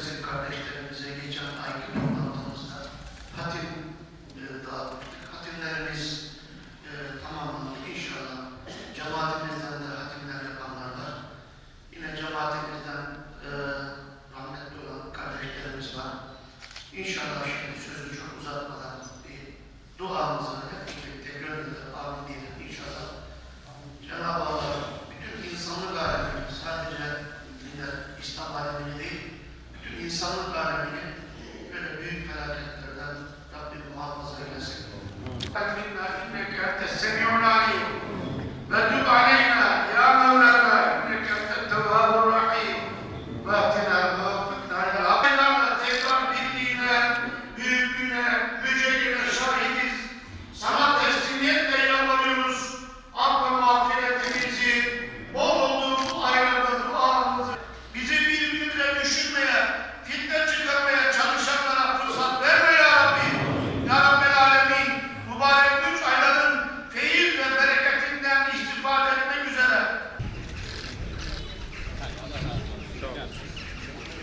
bizim kardeşlerimize geçen ayki toplantımızda hatim e, dağıttık. Hatimlerimiz e, tamamlandı inşallah. Cemaatimizden de hatimler yapanlar var. Yine cemaatimizden e, rahmetli olan kardeşlerimiz var. İnşallah şimdi sözü çok uzatmadan bir duamızı hep birlikte gönülden amin. son of God,